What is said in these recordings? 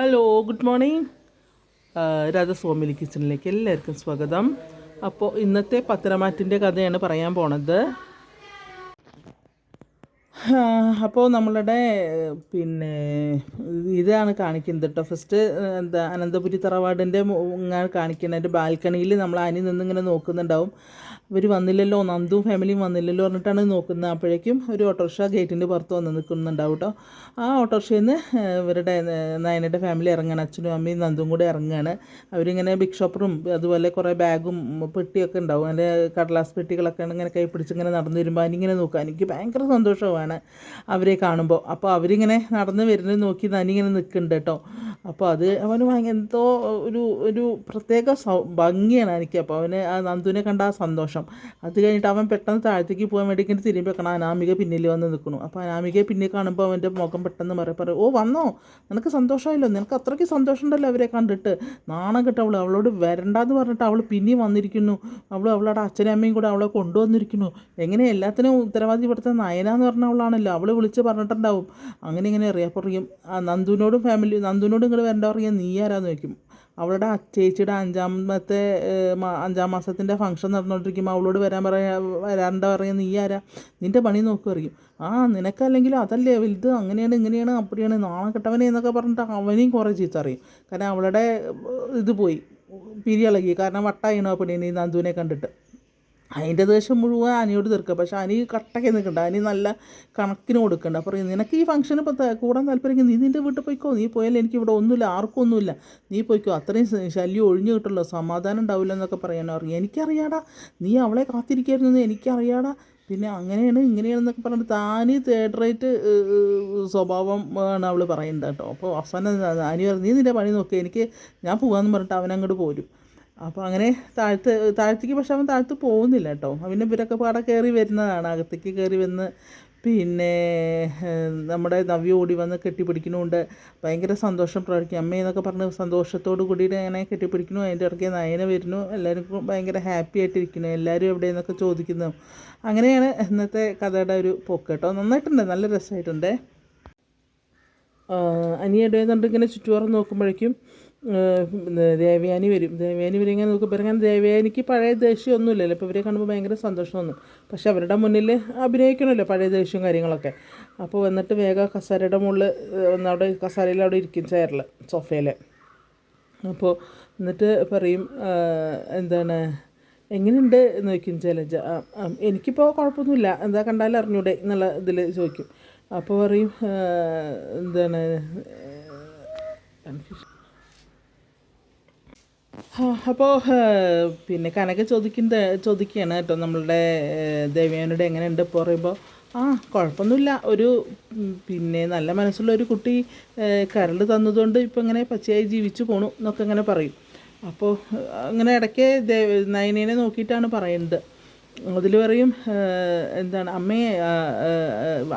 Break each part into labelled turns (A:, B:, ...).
A: Hello good morning രാജസ്വാമിലി കിച്ചണിലേക്ക് എല്ലാവർക്കും സ്വാഗതം. അപ്പോൾ ഇന്നത്തെ പത്രമാറ്റിന്റെ കഥയാണ് പറയാൻ പോണത്. അപ്പോൾ നമ്മളുടെ പിന്നെ ഇതാണ് കാണിക്കുന്നത് കേട്ടോ ഫസ്റ്റ് എന്താ അനന്തപുരി തറവാടിന്റെ ഇങ്ങനെ കാണിക്കുന്നത് ബാൽക്കണിയിൽ നമ്മൾ അനി നിന്നിങ്ങനെ നോക്കുന്നുണ്ടാവും. ഇവർ വന്നില്ലല്ലോ നന്ദും ഫാമിലിയും വന്നില്ലല്ലോ പറഞ്ഞിട്ടാണ് നോക്കുന്നത്. അപ്പോഴേക്കും ഒരു ഓട്ടോറിക്ഷ ഗേറ്റിന്റെ പുറത്ത് വന്ന് നിൽക്കുന്നുണ്ടാവും കേട്ടോ ആ ഓട്ടോറിക്ഷയിൽ നിന്ന് ഇവരുടെ നയനയുടെ ഫാമിലി ഇറങ്ങുകയാണ് അച്ഛനും അമ്മയും നന്ദും കൂടെ ഇറങ്ങുകയാണ് അവരിങ്ങനെ ബിഗ് ഷോപ്പറും അതുപോലെ കുറേ ബാഗും പെട്ടിയൊക്കെ ഉണ്ടാവും. അതിന്റെ കടലാസ് പെട്ടികളൊക്കെ ഇങ്ങനെ കൈ പിടിച്ച് ഇങ്ങനെ നടന്നു വരുമ്പോൾ അതിനിങ്ങനെ നോക്കുക. എനിക്ക് ഭയങ്കര സന്തോഷമാണ് അവരെ കാണുമ്പോൾ അപ്പോൾ അവരിങ്ങനെ നടന്ന് വരുന്നത് നോക്കി നനിങ്ങനെ നിൽക്കുന്നുണ്ട് കേട്ടോ അപ്പോൾ അത് അവന് ഭയങ്കര എന്തോ ഒരു ഒരു പ്രത്യേക ഭംഗിയാണ് എനിക്ക്. അപ്പോൾ അവന് ആ നന്ദുവിനെ കണ്ട ആ സന്തോഷം. അത് കഴിഞ്ഞിട്ട് അവൻ പെട്ടെന്ന് താഴത്തേക്ക് പോകാൻ വേണ്ടി ഇങ്ങനെ തിരിഞ്ഞ് വെക്കണം അനാമിക പിന്നിൽ വന്ന് നിൽക്കണു അപ്പോൾ അനാമികയെ പിന്നിൽ കാണുമ്പോൾ അവന്റെ മുഖം പെട്ടെന്ന് പറയും പറയും ഓ വന്നോ? നിനക്ക് സന്തോഷമായില്ലോ. നിനക്ക് അത്രയ്ക്ക് സന്തോഷം ഉണ്ടല്ലോ അവരെ കണ്ടിട്ട്. നാണം കിട്ടും അവൾ അവളോട് വരണ്ടെന്ന് പറഞ്ഞിട്ട് അവൾ പിന്നെയും വന്നിരിക്കുന്നു. അവൾ അവളുടെ അച്ഛനും അമ്മയും കൂടെ അവളെ കൊണ്ടുവന്നിരിക്കുന്നു. എങ്ങനെ എല്ലാത്തിനും ഉത്തരവാദി ഇവിടുത്തെ നയന നയനാന്ന് പറഞ്ഞ അവളാണല്ലോ. അവൾ വിളിച്ച് പറഞ്ഞിട്ടുണ്ടാവും. അങ്ങനെ ഇങ്ങനെ അറിയാം ആ നന്ദുവിനോടും ഫാമിലി നന്ദുവിനോടും ഇങ്ങോട്ട് വരണ്ട. അറിയാം നീ ആരാന്ന് ചോദിക്കും. അവളുടെ അച്ചേച്ചിയുടെ ചേച്ചിയുടെ അഞ്ചാമത്തെ അഞ്ചാം മാസത്തിന്റെ ഫംഗ്ഷൻ നടന്നുകൊണ്ടിരിക്കുമ്പോൾ അവളോട് വരാൻ പറയാ വരാണ്ട പറയാൻ നീ ആരാ? നിന്റെ പണി നോക്കും അറിയും ആ നിനക്കല്ലെങ്കിൽ അതല്ലേ വലുത് അങ്ങനെയാണ് ഇങ്ങനെയാണ് അപ്പടിയാണ് നാളെ കെട്ടവനെ എന്നൊക്കെ പറഞ്ഞിട്ട് അവനെയും കുറേ ചീത്ത അറിയും കാരണം അവളുടെ ഇത് പോയി പിരിയിളകി. കാരണം വട്ടായിണോ പെണ്ണിന് ഈ നന്ദുവിനെ കണ്ടിട്ട്. അതിന്റെ ദേഷ്യം മുഴുവൻ അനിയോട് തീർക്കുക. പക്ഷെ അനി കട്ടയ്ക്ക് നിൽക്കണ്ട. അനി നല്ല കണക്കിന് കൊടുക്കണ്ട. അപ്പോൾ നിനക്ക് ഈ ഫംഗ്ഷൻ ഇപ്പോൾ കൂടാൻ താല്പര്യം നീ നിന്റെ വീട്ടിൽ പോയിക്കോ. നീ പോയാൽ എനിക്ക് ഇവിടെ ഒന്നുമില്ല ആർക്കും ഒന്നുമില്ല. നീ പോയിക്കോ. അത്രയും ശല്യം ഒഴിഞ്ഞു കിട്ടുള്ളൂ സമാധാനം ഉണ്ടാവില്ല എന്നൊക്കെ പറയാനോ അറിയാം. എനിക്കറിയാടാ നീ അവളെ കാത്തിരിക്കായിരുന്നു എനിക്കറിയാടാ. പിന്നെ അങ്ങനെയാണ് ഇങ്ങനെയാണ് എന്നൊക്കെ പറഞ്ഞിട്ട് താനീ തേർഡ് റേറ്റ് സ്വഭാവം ആണ് അവൾ പറയുന്നത് കേട്ടോ. അപ്പോൾ അവസാനം അനി പറഞ്ഞു നീ നിന്റെ പണി നോക്കി. എനിക്ക് ഞാൻ പോകാമെന്ന് പറഞ്ഞിട്ട് അവനങ്ങോട്ട് പോരും. അപ്പോൾ അങ്ങനെ താഴ്ത്ത് താഴത്തേക്ക് പക്ഷെ അവൻ താഴ്ത്ത് പോകുന്നില്ല കേട്ടോ. അവന്റെ ഇവരൊക്കെ പാടെ കയറി വരുന്നതാണ്. അകത്തേക്ക് കയറി വന്ന് പിന്നെ നമ്മുടെ നവ്യ ഓടി വന്ന് കെട്ടിപ്പിടിക്കണമുണ്ട് ഭയങ്കര സന്തോഷം പ്രകടിക്കും അമ്മയെന്നൊക്കെ പറഞ്ഞ് സന്തോഷത്തോട് കൂടിയിട്ട് അങ്ങനെ കെട്ടിപ്പിടിക്കുന്നു. അതിന്റെ ഇടയ്ക്ക് നയന വരുന്നു. എല്ലാവർക്കും ഭയങ്കര ഹാപ്പി ആയിട്ടിരിക്കുന്നു. എല്ലാവരും എവിടെയെന്നൊക്കെ ചോദിക്കുന്നു. അങ്ങനെയാണ് ഇന്നത്തെ കഥയുടെ ഒരു പോക്ക് കേട്ടോ. നന്നായിട്ടുണ്ട്. നല്ല രസമായിട്ടുണ്ട്. അനിയുടെ കണ്ട് ഇങ്ങനെ ചുറ്റുപാറും നോക്കുമ്പോഴേക്കും ദേവയാനി വരും. ദേവയാനി വരും ഇങ്ങനെ നോക്കി ഇങ്ങനെ ദേവയാനിക്ക് പഴയ ദേഷ്യമൊന്നുമില്ലല്ലോ ഇപ്പോൾ ഇവരെ കാണുമ്പോൾ ഭയങ്കര സന്തോഷം തോന്നും പക്ഷെ അവരുടെ മുന്നിൽ അഭിനയിക്കണമല്ലോ പഴയ ദേഷ്യവും കാര്യങ്ങളൊക്കെ. അപ്പോൾ വന്നിട്ട് വേഗം കസാരയുടെ മുകളിൽ ഒന്നവിടെ കസാരയിൽ അവിടെ ഇരിക്കും ചെയറിൽ സോഫയിൽ അപ്പോൾ എന്നിട്ട് പറയും എന്താണ് എങ്ങനെയുണ്ട് എന്ന് ചോദിക്കും ആ, എനിക്കിപ്പോൾ കുഴപ്പമൊന്നുമില്ല. എന്താ കണ്ടാലും അറിഞ്ഞൂടെ എന്നുള്ള ഇതിൽ ചോദിക്കും. അപ്പോൾ പറയും എന്താണ് കൺഫ്യൂഷൻ അപ്പോൾ പിന്നെ കനക ചോദിക്കുന്ന ചോദിക്കുകയാണ് കേട്ടോ നമ്മളുടെ ദേവ്യാനോട് എങ്ങനെയുണ്ട് ഇപ്പോൾ പറയുമ്പോൾ ആ കുഴപ്പമൊന്നുമില്ല. ഒരു പിന്നെ നല്ല മനസ്സുള്ള ഒരു കുട്ടി കരൾ തന്നതുകൊണ്ട് ഇപ്പം ഇങ്ങനെ പച്ചയായി ജീവിച്ചു പോണു എന്നൊക്കെ ഇങ്ങനെ പറയും. അപ്പോൾ അങ്ങനെ ഇടയ്ക്ക് ദേ നയനേനെ നോക്കിയിട്ടാണ് പറയുന്നത്. അതിൽ പറയും എന്താണ് അമ്മയെ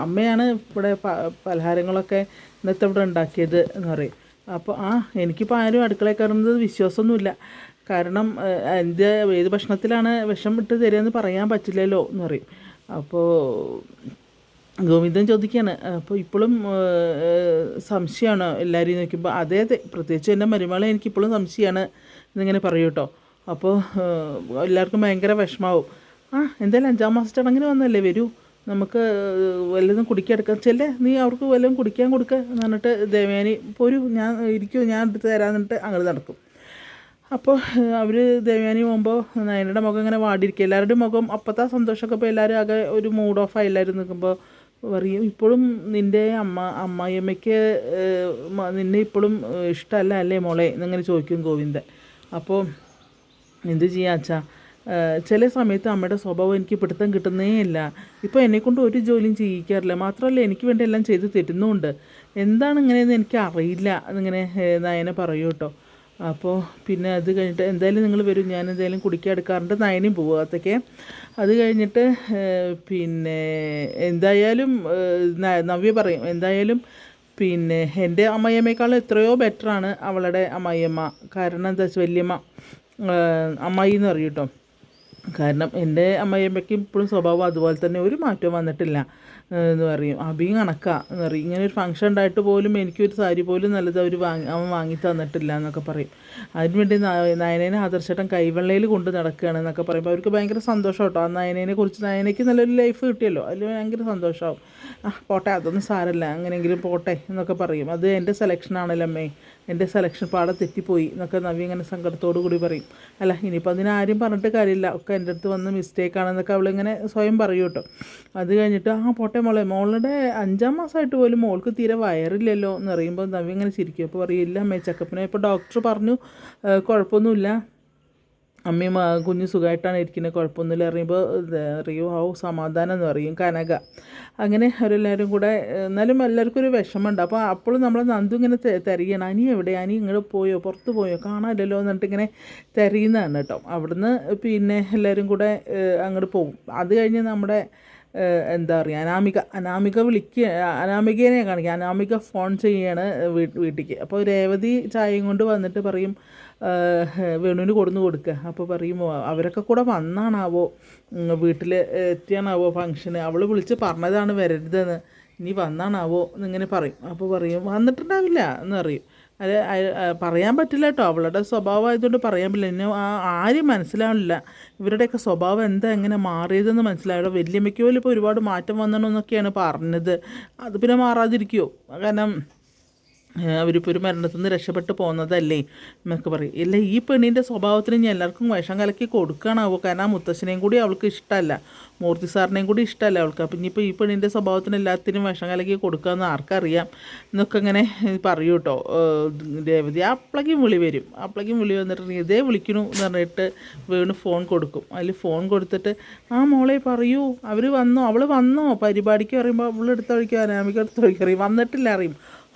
A: അമ്മയാണ് ഇവിടെ പലഹാരങ്ങളൊക്കെ ഇന്നത്തെ ഇവിടെ ഉണ്ടാക്കിയത് എന്ന് പറയും. അപ്പോൾ ആ എനിക്കിപ്പോൾ ആരും അടുക്കളയിൽ കയറുന്നത് വിശ്വാസമൊന്നുമില്ല. കാരണം എന്റെ ഏത് ഭക്ഷണത്തിലാണ് വിഷം ഇട്ട് തരികയെന്ന് പറയാൻ പറ്റില്ലല്ലോ എന്ന് പറയും. അപ്പോൾ ഗോവിന്ദൻ ചോദിക്കുകയാണ് അപ്പോൾ ഇപ്പോഴും സംശയമാണ് എല്ലാവരെയും നോക്കുമ്പോൾ അതെ അതെ പ്രത്യേകിച്ച് എന്റെ മരുമകളെ എനിക്കിപ്പോഴും സംശയമാണ് എന്നിങ്ങനെ പറയൂ കേട്ടോ അപ്പോൾ എല്ലാവർക്കും ഭയങ്കര വിഷമാവും. ആ എന്തായാലും അഞ്ചാം മാസ ചടങ്ങിന് വന്നല്ലേ വരൂ? നമുക്ക് വല്ലതും കുടിക്കാൻ ചെല്ലേ നീ അവർക്ക് വല്ലതും കുടിക്കാൻ കൊടുക്കുക എന്ന് പറഞ്ഞിട്ട് ദേവയാനി പോരൂ ഞാൻ ഇരിക്കൂ ഞാൻ എടുത്ത് തരാമെന്ന് പറഞ്ഞിട്ട് നടക്കും. അപ്പോൾ അവർ ദേവയാനി പോകുമ്പോൾ നയനയുടെ മുഖം ഇങ്ങനെ വാടിയിരിക്കുക എല്ലാവരുടെയും മുഖം അപ്പോഴത്തെ സന്തോഷമൊക്കെ ഇപ്പോൾ എല്ലാവരും ആകെ ഒരു മൂഡ് ഓഫ് ആയി എല്ലാവരും നിൽക്കുമ്പോൾ പറയും ഇപ്പോഴും നിന്റെ അമ്മ അമ്മായിയമ്മയ്ക്ക് നിന്നെ ഇപ്പോഴും ഇഷ്ടമല്ല അല്ലേ മോളെ? എന്നിങ്ങനെ ചോദിക്കും ഗോവിന്ദൻ. അപ്പോൾ എന്ത് ചെയ്യാ അച്ഛാ? ഏഹ് ചില സമയത്ത് അമ്മയുടെ സ്വഭാവം എനിക്ക് പിടുത്തം കിട്ടുന്നേ ഇല്ല. ഇപ്പോൾ എന്നെക്കൊണ്ട് ഒരു ജോലിയും ചെയ്യിക്കാറില്ല. മാത്രമല്ല എനിക്ക് വേണ്ടി എല്ലാം ചെയ്ത് തരുന്നുമുണ്ട്. എന്താണ് ഇങ്ങനെയെന്ന് എനിക്ക് അറിയില്ല. ഏഹ് നയന പറയൂ കേട്ടോ. അപ്പോൾ പിന്നെ അത് കഴിഞ്ഞിട്ട് എന്തായാലും നിങ്ങൾ വരും. ഞാൻ എന്തായാലും കുടിക്കാടുക്കാറുണ്ട് നയനും പോകും അകത്തേക്ക് അത് കഴിഞ്ഞിട്ട് പിന്നെ എന്തായാലും നവ്യ പറയും. എന്തായാലും പിന്നെ എന്റെ അമ്മയമ്മയെക്കാളും എത്രയോ ബെറ്ററാണ് അവളുടെ അമ്മായിയമ്മ കാരണം എന്താ വെച്ചാൽ വല്യമ്മ അമ്മായി എന്ന് പറയും കേട്ടോ. കാരണം എന്റെ അമ്മയമ്മയ്ക്ക് ഇപ്പോഴും സ്വഭാവം അതുപോലെ തന്നെ ഒരു മാറ്റവും വന്നിട്ടില്ല. എന്ന് പറയും. അബിയും കണക്കാ. എന്ന് പറയും. ഇങ്ങനെ ഒരു ഫംഗ്ഷൻ ഉണ്ടായിട്ട് പോലും എനിക്കൊരു സാരി പോലും നല്ലത് അവർ വാങ്ങി അവൻ വാങ്ങി തന്നിട്ടില്ല എന്നൊക്കെ പറയും. അതിനുവേണ്ടി നയനേനെ ആദർശേട്ടൻ കൈവെള്ളയിൽ കൊണ്ട് നടക്കുകയാണ് എന്നൊക്കെ പറയുമ്പോൾ അവർക്ക് ഭയങ്കര സന്തോഷം കേട്ടോ. ആ നയനേനെ കുറിച്ച് നയനയ്ക്ക് നല്ലൊരു ലൈഫ് കിട്ടിയല്ലോ. അതിൽ ഭയങ്കര സന്തോഷമാവും ആ പോട്ടെ അതൊന്നും സാരല്ല. അങ്ങനെയെങ്കിലും പോട്ടെ എന്നൊക്കെ പറയും. അത് എന്റെ സെലക്ഷൻ ആണല്ലോ അമ്മേ. എന്റെ സെലക്ഷൻ പാടെ തെറ്റിപ്പോയി എന്നൊക്കെ നവി ഇങ്ങനെ സങ്കടത്തോടു കൂടി പറയും. അല്ല ഇനിയിപ്പോൾ അതിനാരും പറഞ്ഞിട്ട് കാര്യമില്ല. ഒക്കെ എന്റെ അടുത്ത് വന്ന് മിസ്റ്റേക്ക് ആണെന്നൊക്കെ അവളിങ്ങനെ സ്വയം പറയും കേട്ടോ. അത് കഴിഞ്ഞിട്ട് ആ പോട്ടെ മോളെ. മോളുടെ അഞ്ചാം മാസമായിട്ട് പോലും മോൾക്ക് തീരെ വയറില്ലല്ലോ എന്ന് പറയുമ്പോൾ നവി ഇങ്ങനെ ചിരിക്കും. അപ്പോൾ പറയും ഇല്ല അമ്മേ ചെക്കപ്പിനെ ഇപ്പോൾ ഡോക്ടർ പറഞ്ഞു "ഏഹ്, കുഴപ്പമൊന്നുമില്ല. അമ്മയും കുഞ്ഞു സുഖമായിട്ടാണ് ഇരിക്കുന്നത്. കുഴപ്പമൊന്നുമില്ല. അറിയുമ്പോൾ അറിയോ ആ സമാധാനം എന്ന് പറയും. കനക. അങ്ങനെ അവരെല്ലാവരും കൂടെ എന്നാലും എല്ലാവർക്കും ഒരു വിഷമമുണ്ട്. അപ്പോൾ അപ്പോഴും നമ്മൾ നന്ദു ഇങ്ങനെ തിരയണം അനി എവിടെ? അനി ഇങ്ങോട്ട് പോയോ? പുറത്ത് പോയോ? കാണാനില്ലല്ലോ? എന്നിട്ട് ഇങ്ങനെ തിരയുന്നതാണ് കേട്ടോ. അവിടുന്ന് പിന്നെ എല്ലാവരും കൂടെ അങ്ങോട്ട് പോകും. അത് കഴിഞ്ഞ് നമ്മുടെ എന്താ പറയുക അനാമിക അനാമിക വിളിക്കുക അനാമികേനെ കാണിക്കുക അനാമിക ഫോൺ ചെയ്യാണ് വീട്ടിലേക്ക് അപ്പോൾ രേവതി ചായയും കൊണ്ട് വന്നിട്ട് പറയും വേണുവിന് കൊടുന്ന് കൊടുക്കുക അപ്പോൾ പറയും "ഓ, അവരൊക്കെ കൂടെ വന്നാണാവോ? വീട്ടിൽ എത്തിയാണാവോ ഫംഗ്ഷന്? അവൾ വിളിച്ച് പറഞ്ഞതാണ് വരരുതെന്ന്. ഇനി വന്നാണാവോ എന്നിങ്ങനെ പറയും. അപ്പോൾ പറയും വന്നിട്ടുണ്ടാവില്ല എന്ന് പറയും. അത് പറയാൻ പറ്റില്ല കേട്ടോ അവളുടെ സ്വഭാവം ആയതുകൊണ്ട് പറയാൻ പറ്റില്ല. എന്നെ ആരും മനസ്സിലാവില്ല ഇവരുടെയൊക്കെ സ്വഭാവം എന്താ എങ്ങനെ മാറിയതെന്ന് മനസ്സിലായോ. വലിയമ്മയ്ക്ക് പോലും ഇപ്പോൾ ഒരുപാട് മാറ്റം വന്നണമെന്നൊക്കെയാണ് പറഞ്ഞത്. അത് പിന്നെ മാറാതിരിക്കുമോ കാരണം അവരിപ്പോൾ ഒരു മരണത്തിൽ നിന്ന് രക്ഷപ്പെട്ട് പോകുന്നതല്ലേ എന്നൊക്കെ പറയും. ഇല്ല ഈ പെണ്ണിന്റെ സ്വഭാവത്തിന് ഞാൻ എല്ലാവർക്കും വിഷം കലക്കി കൊടുക്കണാവോ കാരണം ആ മുത്തശ്ശനെയും കൂടി അവൾക്ക് ഇഷ്ടമല്ല. മൂർത്തി സാറിനെയും കൂടി ഇഷ്ടമല്ല അവൾക്ക്. അപ്പം ഇനിയിപ്പോൾ ഈ പെണ്ണിന്റെ സ്വഭാവത്തിന് എല്ലാത്തിനും വിഷം കലക്കി കൊടുക്കാമെന്ന് ആർക്കറിയാം എന്നൊക്കെ ഇങ്ങനെ പറയൂ കേട്ടോ രേവതി അപ്പളേക്കും വിളി വരും. അപ്പളേക്കും വിളി വന്നിട്ട് ഇതേ വിളിക്കണു എന്ന് പറഞ്ഞിട്ട് വീണ് ഫോൺ കൊടുക്കും. അതിൽ ഫോൺ കൊടുത്തിട്ട് ആ മോളെ പറയൂ അവർ വന്നോ? അവൾ വന്നോ? പരിപാടിക്ക് പറയുമ്പോൾ അവളെടുത്ത് എടുത്ത അനാമിക്ക് എടുത്ത് വഴിക്ക് വന്നിട്ടില്ല അറിയും.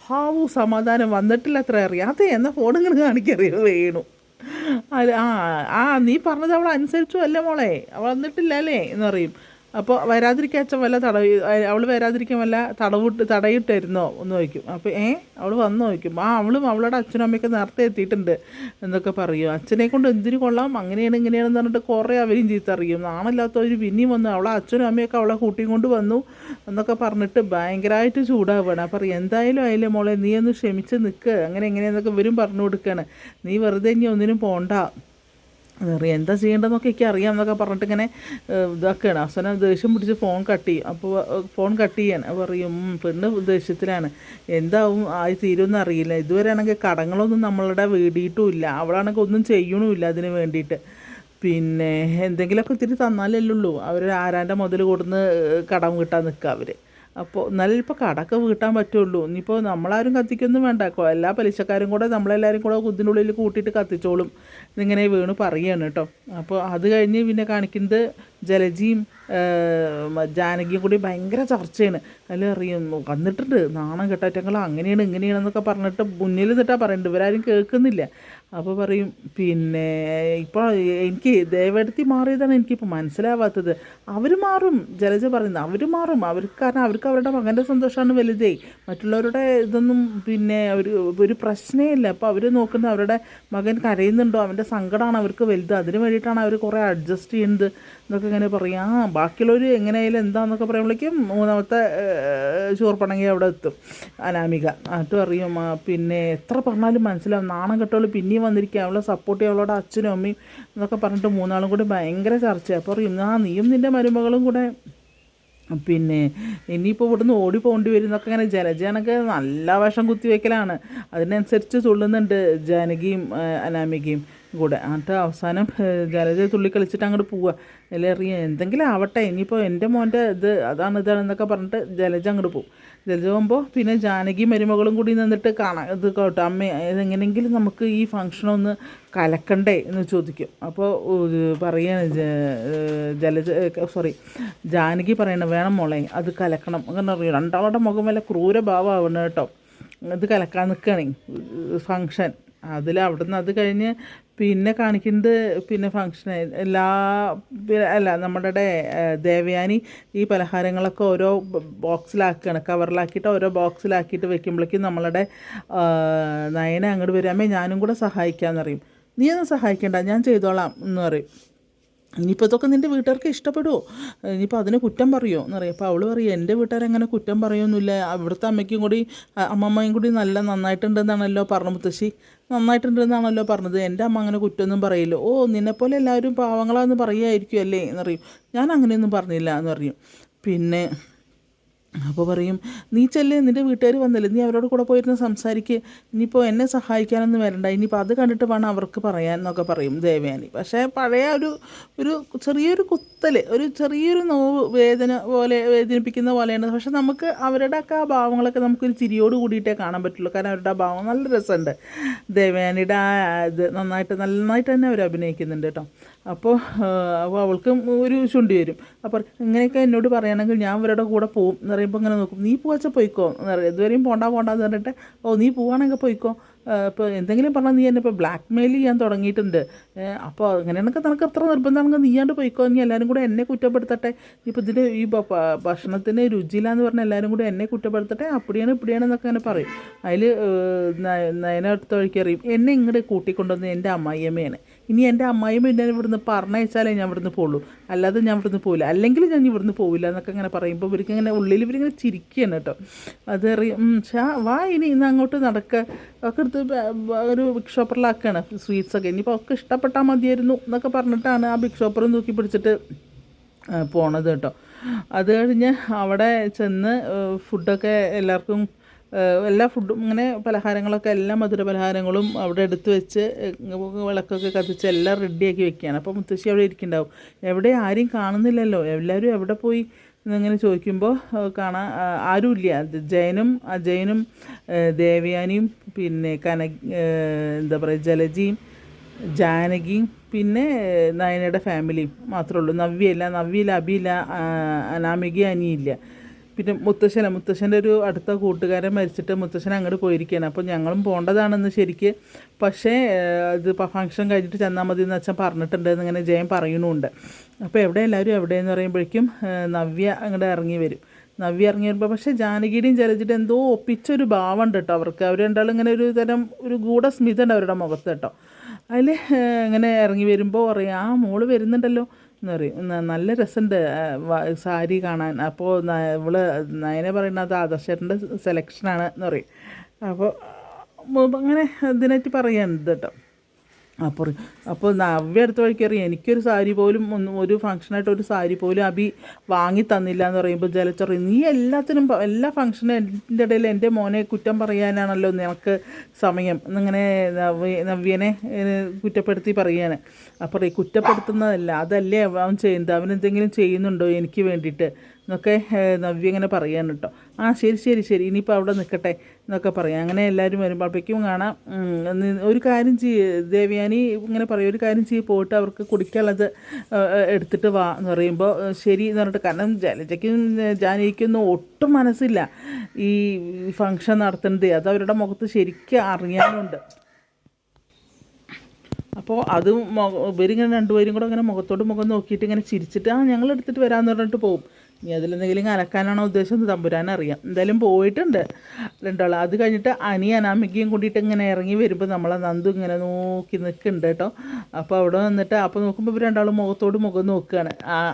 A: ഹാവു സമാധാനം വന്നിട്ടില്ല അത്ര അറിയാം. അതെ എന്നാൽ ഫോൺ ഇങ്ങനെ കാണിക്കറിയോ? വേണു. അത് ആ ആ നീ പറഞ്ഞത് അവൾ അനുസരിച്ചു അല്ലേ മോളെ? അവൾ വന്നിട്ടില്ല അല്ലേ എന്ന് പറയും. അപ്പോൾ വരാതിരിക്കാൻ അച്ഛൻ വല്ല തട അവൾ വരാതിരിക്കാൻ വല്ല തടവിട്ട് തടയിട്ടായിരുന്നോ? എന്ന് ചോദിക്കും. അപ്പോൾ ഏ അവൾ വന്നു ചോദിക്കും. ആ അവളും അവളുടെ അച്ഛനും അമ്മയൊക്കെ നേരത്തെ എത്തിയിട്ടുണ്ട് എന്നൊക്കെ പറയും. അച്ഛനെ കൊണ്ട് എന്തിനു കൊള്ളാം? അങ്ങനെയാണ് ഇങ്ങനെയാണെന്ന് പറഞ്ഞിട്ട് കുറേ അവരും ചീത്ത അറിയും നാണല്ലാത്തവർ പിന്നെയും വന്നു അവളെ അച്ഛനും അമ്മയൊക്കെ അവളെ കൂട്ടിയും കൊണ്ട് വന്നു എന്നൊക്കെ പറഞ്ഞിട്ട് ഭയങ്കരമായിട്ട് ചൂടാവുകയാണ് അപ്പം എന്തായാലും അതിലെ മോളെ നീ ഒന്ന് ക്ഷമിച്ച് നിൽക്ക് അങ്ങനെ എങ്ങനെയെന്നൊക്കെ ഇവരും പറഞ്ഞു കൊടുക്കുകയാണ് നീ വെറുതെ ഇനി ഒന്നിനും പോണ്ട. അറിയാം എന്താ ചെയ്യേണ്ടതെന്നൊക്കെ എനിക്ക് അറിയാം എന്നൊക്കെ പറഞ്ഞിട്ട് ഇങ്ങനെ ഇതാക്കുകയാണ് അവസാനം ദേഷ്യം പിടിച്ച് ഫോൺ കട്ട് ചെയ്യും. അപ്പോൾ ഫോൺ കട്ട് ചെയ്യാൻ പറയും "ഉം, പെണ്ണ് ദേഷ്യത്തിലാണ്. എന്താവും? ആയി തീരുമെന്ന് അറിയില്ല. ഇതുവരെ ആണെങ്കിൽ കടങ്ങളൊന്നും നമ്മളുടെ വീടിയിട്ടുമില്ല അവളാണെങ്കിൽ ഒന്നും ചെയ്യണമില്ല അതിന് വേണ്ടിയിട്ട്. പിന്നെ എന്തെങ്കിലുമൊക്കെ ഇത്തിരി തന്നാലല്ലേ ഉള്ളൂ. അവർ ആരാന്റെ മുതൽ കൊടുന്ന് കടം കിട്ടാൻ നിൽക്കുക അവർ അപ്പോൾ എന്നാലും ഇപ്പോൾ കടക്ക് വീട്ടാൻ പറ്റുള്ളൂ. ഇനിയിപ്പോൾ നമ്മളാരും കത്തിക്കൊന്നും വേണ്ട. എല്ലാ പലിശക്കാരും കൂടെ നമ്മളെല്ലാവരും കൂടെ കുതിനുള്ളിൽ കൂട്ടിയിട്ട് കത്തിച്ചോളും. ഇതിങ്ങനെ വീണ് പറയുകയാണ് കേട്ടോ. അപ്പോൾ അത് കഴിഞ്ഞ് പിന്നെ കാണിക്കുന്നത് ജലജിയും ജാനകിയും കൂടി ഭയങ്കര ചർച്ചയാണ്. അതിൽ അറിയും വന്നിട്ടുണ്ട്. നാണം കെട്ടാറ്റങ്ങൾ അങ്ങനെയാണ് ഇങ്ങനെയാണെന്നൊക്കെ പറഞ്ഞിട്ട് മുന്നിൽ നിന്നിട്ടാണ് പറയുന്നുണ്ട് ഇവരാരും കേൾക്കുന്നില്ല. അപ്പോൾ പറയും പിന്നെ ഇപ്പോൾ എനിക്ക് ദേവടത്തി മാറിയതാണ് എനിക്കിപ്പോൾ മനസ്സിലാവാത്തത്. അവർ മാറും ജലജ പറയുന്നത്. അവർ മാറും. അവർക്ക് കാരണം അവർക്ക് അവരുടെ മകന്റെ സന്തോഷമാണ് വലുതേ. മറ്റുള്ളവരുടെ ഇതൊന്നും പിന്നെ അവർ ഒരു പ്രശ്നമേ ഇല്ല. അപ്പോൾ അവർ നോക്കുന്നത് അവരുടെ മകൻ കരയുന്നുണ്ടോ? അവന്റെ സങ്കടമാണ് അവർക്ക് വലുത്. അതിന് വേണ്ടിയിട്ടാണ് അവർ കുറേ അഡ്ജസ്റ്റ് ചെയ്യുന്നത്. എന്നൊക്കെ ഇങ്ങനെ പറയും. ആ ബാക്കിയുള്ളവർ എങ്ങനെയായാലും എന്താണെന്നൊക്കെ പറയുമ്പോഴേക്കും മൂന്നാമത്തെ ചോർപ്പണങ്ങി അവിടെ എത്തും. അനാമിക. എന്നിട്ട് അറിയും. പിന്നെ എത്ര പറഞ്ഞാലും മനസ്സിലാവും. നാണം കെട്ടവൾ പിന്നെയും വന്നിരിക്കുക അവളെ സപ്പോർട്ട് ചെയ്യുക അവളോട് അച്ഛനും അമ്മയും എന്നൊക്കെ പറഞ്ഞിട്ട് മൂന്നാളും കൂടി ഭയങ്കര ചർച്ചയാണ് അപ്പോൾ അറിയും. ആ നീയും നിന്റെ മരുമകളും കൂടെ. പിന്നെ ഇനിയിപ്പോൾ ഇവിടുന്ന് ഓടി വരും എന്നൊക്കെ ഇങ്ങനെ ജനജാനൊക്കെ നല്ല വേഷം കുത്തിവെക്കലാണ്. അതിനനുസരിച്ച് തുള്ളുന്നുണ്ട് ജാനകിയും അനാമികയും. കൂടെ. എന്നിട്ട് അവസാനം ജലജ തുള്ളി കളിച്ചിട്ട് അങ്ങോട്ട് പോവുക അല്ലെ അറിയാം എന്തെങ്കിലും ആവട്ടെ ഇനിയിപ്പോൾ എന്റെ മോന്റെ ഇത് അതാണ് ഇതാണ് എന്നൊക്കെ പറഞ്ഞിട്ട് ജലജ അങ്ങോട്ട് പോകും ജലജ പോകുമ്പോൾ പിന്നെ ജാനകി മരുമകളും കൂടി നിന്നിട്ട് കാണാം ഇത് കേട്ടോ അമ്മ ഇതെങ്ങനെയെങ്കിലും നമുക്ക് ഈ ഫംഗ്ഷനൊന്ന് കലക്കണ്ടേ എന്ന് ചോദിക്കും. അപ്പോൾ പറയാണ് ജലജ സോറി ജാനകി പറയണം വേണം മോളെ അത് കലക്കണം. അങ്ങനെ പറയും രണ്ടാളുടെ മുഖം വല്ല ക്രൂരഭാവമാവണം കേട്ടോ. ഇത് കലക്കാൻ നിൽക്കുകയാണെങ്കിൽ ഫങ്ഷൻ അതിൽ അവിടുന്ന് അത് കഴിഞ്ഞ് പിന്നെ കാണിക്കുന്നത് പിന്നെ ഫങ്ഷൻ എല്ലാ അല്ല നമ്മുടെ ദേവയാനി ഈ പലഹാരങ്ങളൊക്കെ ഓരോ ബോക്സിലാക്കുകയാണ് കവറിലാക്കിയിട്ട് ഓരോ ബോക്സിലാക്കിയിട്ട് വെക്കുമ്പോഴേക്കും നമ്മളുടെ നയനെ അങ്ങോട്ട് വരാമേ ഞാനും കൂടെ സഹായിക്കാമെന്ന് പറയും. നീ ഒന്നും സഹായിക്കണ്ട ഞാൻ ചെയ്തോളാം എന്ന് പറയും. ഇനിയിപ്പോൾ ഇതൊക്കെ നിന്റെ വീട്ടുകാർക്ക് ഇഷ്ടപ്പെടുമോ ഇനിയിപ്പോൾ അതിന് കുറ്റം പറയുമോ എന്നറിയാം അപ്പോൾ അവൾ പറയും എന്റെ വീട്ടുകാരങ്ങനെ കുറ്റം പറയുമൊന്നുമില്ല അവിടുത്തെ അമ്മയ്ക്കും കൂടി അമ്മമ്മയും കൂടി നല്ല നന്നായിട്ടുണ്ടെന്നാണല്ലോ പറഞ്ഞു മുത്തശ്ശി നന്നായിട്ടുണ്ടെന്നാണല്ലോ പറഞ്ഞത്. എന്റെ അമ്മ അങ്ങനെ കുറ്റമൊന്നും പറയില്ല. ഓ നിന്നെപ്പോലെ എല്ലാവരും പാവങ്ങളാന്ന് പറയുമായിരിക്കും അല്ലേ എന്നറിയും ഞാൻ അങ്ങനെയൊന്നും പറഞ്ഞില്ല. എന്ന് പറയും. പിന്നെ അപ്പോൾ പറയും നീ ചെല്ല് നിന്റെ വീട്ടുകാർ വന്നില്ലേ നീ അവരോട് കൂടെ പോയിരുന്ന് സംസാരിക്കുക ഇനിയിപ്പോൾ എന്നെ സഹായിക്കാനൊന്നും വരണ്ട. ഇനിയിപ്പോൾ അത് കണ്ടിട്ട് വേണം അവർക്ക് പറയാൻ എന്നൊക്കെ പറയും ദേവയാനി. പക്ഷേ പഴയ ഒരു ഒരു ചെറിയൊരു കുത്തൽ ഒരു ചെറിയൊരു നോവ് വേദന പോലെ വേദനിപ്പിക്കുന്ന പോലെയാണ്. പക്ഷെ നമുക്ക് അവരുടെ ഒക്കെ ആ ഭാവങ്ങളൊക്കെ നമുക്കൊരു ചിരിയോട് കൂടിയിട്ടേ കാണാൻ പറ്റുള്ളൂ. കാരണം അവരുടെ ആ ഭാവം നല്ല രസമുണ്ട്. ദേവയാനിയുടെ ആ ഇത് നന്നായിട്ട് നന്നായിട്ട് തന്നെ അവർ അഭിനയിക്കുന്നുണ്ട് കേട്ടോ. അപ്പോൾ അപ്പോൾ അവൾക്കും ഒരു ചുണ്ടി വരും. അപ്പോൾ ഇങ്ങനെയൊക്കെ എന്നോട് പറയുകയാണെങ്കിൽ ഞാൻ ഇവരുടെ കൂടെ പോകും എന്ന് പറയുമ്പോൾ ഇങ്ങനെ നോക്കും. നീ പോവച്ച പോയിക്കോ. എന്ന് പറയും. ഇതുവരെയും പോണ്ട പോണ്ട എന്ന് പറഞ്ഞിട്ട് ഓ നീ പോവാണെങ്കിൽ പോയിക്കോ. ഇപ്പോൾ എന്തെങ്കിലും പറഞ്ഞാൽ നീ എന്നെ ഇപ്പോൾ ബ്ലാക്ക് മെയിൽ ചെയ്യാൻ തുടങ്ങിയിട്ടുണ്ട്. അപ്പോൾ അങ്ങനെയാണെങ്കിൽ നിനക്ക് എത്ര നിർബന്ധമാണെങ്കിൽ നീയാണ്ട് പോയിക്കോ. നീ എല്ലാവരും കൂടെ എന്നെ കുറ്റപ്പെടുത്തട്ടെ. ഇപ്പോൾ ഇതിന്റെ ഈ ഭക്ഷണത്തിന്റെ രുചിയില്ലാന്ന് പറഞ്ഞാൽ എല്ലാവരും കൂടെ എന്നെ കുറ്റപ്പെടുത്തട്ടെ. അപ്പടിയാണ് ഇപ്പടിയാണ് എന്നൊക്കെ അങ്ങനെ പറയും അതിൽ നയനടുത്ത വഴിക്കറിയും എന്നെ ഇങ്ങോട്ട് കൂട്ടിക്കൊണ്ടുവന്ന് എന്റെ അമ്മായിയമ്മയാണ്. ഇനി എന്റെ അമ്മായിമ്മ എന്നെ ഇവിടുന്ന് പറഞ്ഞയച്ചാലേ ഞാൻ ഇവിടുന്ന് പോകുള്ളൂ അല്ലാതെ ഞാൻ ഇവിടുന്ന് പോവില്ല. അല്ലെങ്കിൽ ഞാൻ ഇവിടുന്ന് പോവില്ല എന്നൊക്കെ ഇങ്ങനെ പറയുമ്പോൾ ഇവർക്ക് ഇങ്ങനെ ഉള്ളിൽ ഇവരിങ്ങനെ ചിരിക്കുകയാണ് കേട്ടോ. അത് ഷാ വാ ഇനി ഇന്ന് അങ്ങോട്ട് നടക്കുക ഒക്കെ എടുത്ത് ഒരു ബിഗ് ഷോപ്പറിലാക്കുകയാണ് സ്വീറ്റ്സൊക്കെ ഇനിയിപ്പോൾ ഒക്കെ ഇഷ്ടപ്പെട്ടാൽ മതിയായിരുന്നു എന്നൊക്കെ പറഞ്ഞിട്ടാണ് ആ ബിഗ് ഷോപ്പറും നോക്കി പിടിച്ചിട്ട് പോണത് കേട്ടോ. അത് കഴിഞ്ഞ് അവിടെ ചെന്ന് ഫുഡൊക്കെ എല്ലാവർക്കും എല്ലാ ഫുഡും ഇങ്ങനെ പലഹാരങ്ങളൊക്കെ എല്ലാ മധുര പലഹാരങ്ങളും അവിടെ എടുത്തു വെച്ച് വിളക്കൊക്കെ കത്തിച്ച് എല്ലാം റെഡിയാക്കി വെക്കുകയാണ്. അപ്പോൾ മുത്തശ്ശി അവിടെ ഇരിക്കുന്നുണ്ടാവും. എവിടെ ആരും കാണുന്നില്ലല്ലോ. എല്ലാവരും എവിടെ പോയി എന്നിങ്ങനെ ചോദിക്കുമ്പോൾ കാണാൻ ആരുമില്ല. ജയനും അജയനും ദേവയാനിയും പിന്നെ കന എന്താ പറയുക ജലജിയും ജാനകിയും പിന്നെ നയനയുടെ ഫാമിലിയും മാത്രമേ ഉള്ളൂ. നവ്യയില്ല നവ്യയില്ല അബിയില്ല അനാമിക അനിയില്ല പിന്നെ മുത്തശ്ശന മുത്തശ്ശന്റെ ഒരു അടുത്ത കൂട്ടുകാരൻ മരിച്ചിട്ട് മുത്തശ്ശൻ അങ്ങോട്ട് പോയിരിക്കുകയാണ് അപ്പോൾ ഞങ്ങളും പോകേണ്ടതാണെന്ന് ശരിക്ക് പക്ഷേ ഇത് ഫംഗ്ഷൻ കഴിഞ്ഞിട്ട് ചെന്നാൽ മതി എന്ന് അച്ഛൻ പറഞ്ഞിട്ടുണ്ട് എന്നിങ്ങനെ ജയൻ പറയണമുണ്ട് അപ്പോൾ എവിടെ എല്ലാവരും എവിടെയെന്ന് പറയുമ്പോഴേക്കും നവ്യ അങ്ങോട്ട് ഇറങ്ങി വരും. നവ്യ ഇറങ്ങി വരുമ്പോൾ പക്ഷേ ജാനകിയുടെയും ജലജിയുടെ എന്തോ ഒപ്പിച്ചൊരു ഭാവം ഉണ്ട് കേട്ടോ അവർക്ക്. അവർ രണ്ടാളും ഇങ്ങനെ ഒരു തരം ഒരു ഗൂഢസ്മിത ഉണ്ട് അവരുടെ മുഖത്ത് കേട്ടോ. അതിൽ ഇങ്ങനെ ഇറങ്ങി വരുമ്പോൾ പറയും ആ മോൾ വരുന്നുണ്ടല്ലോ. എന്ന് പറയും നല്ല രസമുണ്ട് സാരി കാണാൻ. അപ്പോൾ ഇവൾ നയനെ പറയുന്നത് ആദർശേട്ടന്റെ സെലക്ഷനാണ് എന്ന് പറയും അപ്പോൾ അങ്ങനെ ഇതിനായിട്ട് പറയാനുണ്ട് കേട്ടോ അപ്പോൾ അപ്പോൾ നവ്യ അടുത്ത വഴിക്കറി എനിക്കൊരു സാരി പോലും ഒന്നും ഒരു ഫംഗ്ഷനായിട്ട് ഒരു സാരി പോലും അബി വാങ്ങി തന്നില്ല എന്ന് പറയുമ്പോൾ ജലച്ചറി നീ എല്ലാത്തിനും എല്ലാ ഫംഗ്ഷനും എന്റെ ഇടയിൽ എന്റെ മോനെ കുറ്റം പറയാനാണല്ലോ നിനക്ക് സമയം. എന്നിങ്ങനെ നവ്യ നവ്യനെ കുറ്റപ്പെടുത്തി പറയാണ്. അപ്പോൾ കുറ്റപ്പെടുത്തുന്നതല്ല അതല്ലേ അവൻ ചെയ്യുന്നത് അവൻ എന്തെങ്കിലും ചെയ്യുന്നുണ്ടോ എനിക്ക് വേണ്ടിയിട്ട്? എന്നൊക്കെ നവ്യ ഇങ്ങനെ പറയാൻ കേട്ടോ. ആ ശരി ശരി ശരി ഇനിയിപ്പോൾ അവിടെ നിൽക്കട്ടെ എന്നൊക്കെ പറയാം. അങ്ങനെ എല്ലാവരും വരുമ്പോഴത്തേക്കും കാണാം. ഒരു കാര്യം ചെയ്യ് ദേവയാനി ഇങ്ങനെ പറയും ഒരു കാര്യം ചെയ്യ് പോയിട്ട് അവർക്ക് കുടിക്കാനുള്ളത് എടുത്തിട്ട് വാ എന്ന് പറയുമ്പോൾ ശരി എന്ന് പറഞ്ഞിട്ട് കാരണം ജലജയ്ക്കും ജാനകിക്കൊന്നും ഒട്ടും മനസ്സില്ല. ഈ ഫങ്ഷൻ നടത്തുന്നത് അത് അവരുടെ മുഖത്ത് ശരിക്കും അറിയാനുണ്ട്. അപ്പോൾ അത് ഇവരിങ്ങനെ രണ്ടുപേരും കൂടെ അങ്ങനെ മുഖത്തോട് മുഖം നോക്കിയിട്ട് ഇങ്ങനെ ചിരിച്ചിട്ട് ആ ഞങ്ങൾ എടുത്തിട്ട് വരാമെന്ന് പറഞ്ഞിട്ട് പോകും ഇനി അതിലെന്തെങ്കിലും അലക്കാനാണോ ഉദ്ദേശം തമ്പുരാൻ അറിയാം. എന്തായാലും പോയിട്ടുണ്ട്. രണ്ടാൾ അത് കഴിഞ്ഞിട്ട് അനി അനാമികയും കൂടിയിട്ട് ഇങ്ങനെ ഇറങ്ങി വരുമ്പോൾ നമ്മളെ നന്ദു ഇങ്ങനെ നോക്കി നിൽക്കുന്നുണ്ട് കേട്ടോ. അപ്പോൾ അവിടെ വന്നിട്ട് അപ്പോൾ നോക്കുമ്പോൾ ഇവർ രണ്ടാളും മുഖത്തോട് മുഖം നോക്കുകയാണ്.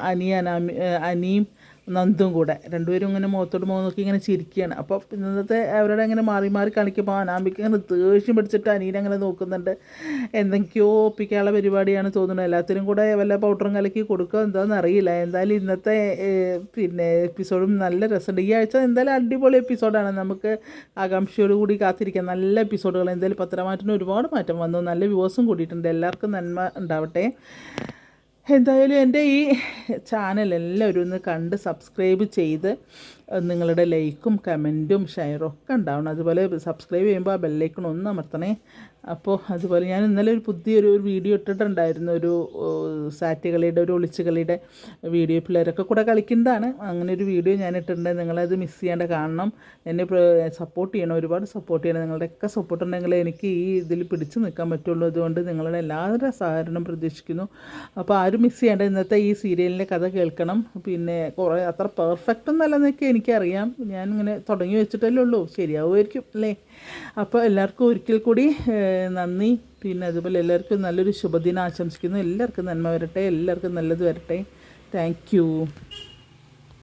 A: അനി അനാമി അനിയും നന്ദും കൂടെ. രണ്ടുപേരും ഇങ്ങനെ മുഖത്തോട് മുഖം നോക്കി ഇങ്ങനെ ചിരിക്കുകയാണ്. അപ്പോൾ ഇന്നത്തെ അവരുടെ ഇങ്ങനെ മാറി മാറി കളിക്കുമ്പോൾ അനാമിക്ക് ഇങ്ങനെ ദേഷ്യം പിടിച്ചിട്ട് അനീനെ അങ്ങനെ നോക്കുന്നുണ്ട്. എന്തൊക്കെയോ ഒപ്പിക്കാനുള്ള പരിപാടിയാണ് തോന്നുന്നത്. എല്ലാത്തിനും കൂടെ വല്ല പൗഡറും കലക്കി കൊടുക്കുക എന്താണെന്ന് അറിയില്ല. എന്തായാലും ഇന്നത്തെ പിന്നെ എപ്പിസോഡും നല്ല രസമുണ്ട്. ഈ ആഴ്ച എന്തായാലും അടിപൊളി എപ്പിസോഡാണ് നമുക്ക് ആകാംക്ഷയോട് കൂടി കാത്തിരിക്കാം. നല്ല എപ്പിസോഡുകൾ എന്തായാലും പത്രമാറ്റിന് ഒരുപാട് മാറ്റം വന്നു. നല്ല വ്യൂവേഴ്സും കൂടിയിട്ടുണ്ട്. എല്ലാവർക്കും നന്മ ഉണ്ടാവട്ടെ. എന്തായാലും എന്റെ ഈ ചാനൽ എല്ലാവരും ഒന്ന് കണ്ട് സബ്സ്ക്രൈബ് ചെയ്ത് നിങ്ങളുടെ ലൈക്കും കമന്റും ഷെയറും ഒക്കെ ഉണ്ടാവണം. അതുപോലെ സബ്സ്ക്രൈബ് ചെയ്യുമ്പോൾ ആ ബെല്ലൈക്കൺ ഒന്ന് അമർത്തണേ. അപ്പോൾ അതുപോലെ ഞാൻ ഇന്നലെ ഒരു പുതിയൊരു ഒരു വീഡിയോ ഇട്ടിട്ടുണ്ടായിരുന്നു. ഒരു സാറ്റ് കളിയുടെ ഒരു ഒളിച്ച് കളിയുടെ വീഡിയോ. പിള്ളേരൊക്കെ കൂടെ കളിക്കുന്നതാണ്. അങ്ങനെ ഒരു വീഡിയോ ഞാൻ ഇട്ടിട്ടുണ്ട്. നിങ്ങളത് മിസ് ചെയ്യാണ്ട് കാണണം. എന്നെ സപ്പോർട്ട് ചെയ്യണം. ഒരുപാട് സപ്പോർട്ട് ചെയ്യണം. നിങ്ങളുടെയൊക്കെ സപ്പോർട്ട് ഉണ്ടെങ്കിൽ എനിക്ക് ഈ ഇതിൽ പിടിച്ചു നിൽക്കാൻ പറ്റുള്ളൂ. അതുകൊണ്ട് നിങ്ങളുടെ എല്ലാവരുടെ സഹകരണം പ്രതീക്ഷിക്കുന്നു. അപ്പോൾ ആരും മിസ് ചെയ്യേണ്ട ഇന്നത്തെ ഈ സീരിയലിന്റെ കഥ കേൾക്കണം. പിന്നെ കുറേ അത്ര പെർഫെക്റ്റ് ഒന്നല്ലെന്നൊക്കെ എനിക്കറിയാം. ഞാൻ ഇങ്ങനെ തുടങ്ങി വെച്ചിട്ടല്ലേ ഉള്ളൂ. ശരിയാവുമായിരിക്കും അല്ലേ? അപ്പോൾ എല്ലാവർക്കും ഒരിക്കൽ കൂടി നന്ദി. പിന്നെ അതുപോലെ എല്ലാവർക്കും നല്ലൊരു ശുഭദിനം ആശംസിക്കുന്നു. എല്ലാവർക്കും നന്മ വരട്ടെ. എല്ലാവർക്കും നല്ലത് വരട്ടെ. താങ്ക്